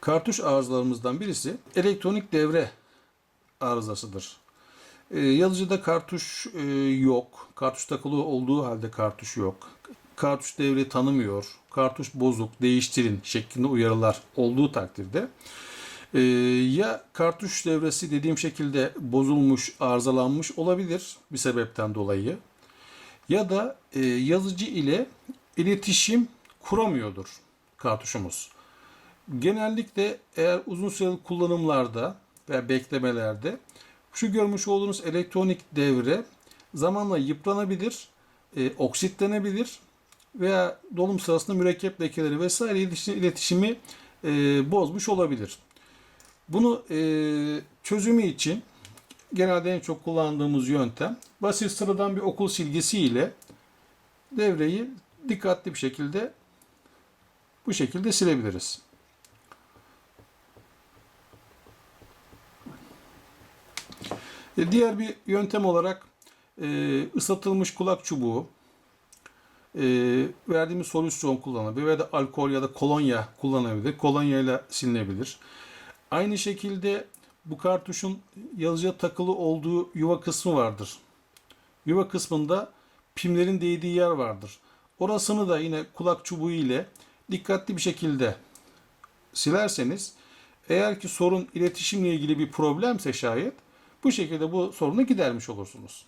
Kartuş arızalarımızdan birisi elektronik devre arızasıdır. Ee, yazıcıda kartuş e, yok. Kartuş takılı olduğu halde kartuş yok. Kartuş devre tanımıyor. Kartuş bozuk, değiştirin şeklinde uyarılar olduğu takdirde e, ya kartuş devresi dediğim şekilde bozulmuş, arızalanmış olabilir bir sebepten dolayı ya da e, yazıcı ile iletişim kuramıyordur kartuşumuz. Genellikle eğer uzun süreli kullanımlarda veya beklemelerde şu görmüş olduğunuz elektronik devre zamanla yıpranabilir, e, oksitlenebilir veya dolum sırasında mürekkep lekeleri vesaire iletişi- iletişimi e, bozmuş olabilir. Bunu e, çözümü için genelde en çok kullandığımız yöntem basit sıradan bir okul silgisi ile devreyi dikkatli bir şekilde bu şekilde silebiliriz. Diğer bir yöntem olarak e, ıslatılmış kulak çubuğu, e, verdiğimiz solüsyon kullanılabilir veya da alkol ya da kolonya kullanabilir. Kolonya ile silinebilir. Aynı şekilde bu kartuşun yazıcıya takılı olduğu yuva kısmı vardır. Yuva kısmında pimlerin değdiği yer vardır. Orasını da yine kulak çubuğu ile dikkatli bir şekilde silerseniz eğer ki sorun iletişimle ilgili bir problemse şayet bu şekilde bu sorunu gidermiş olursunuz.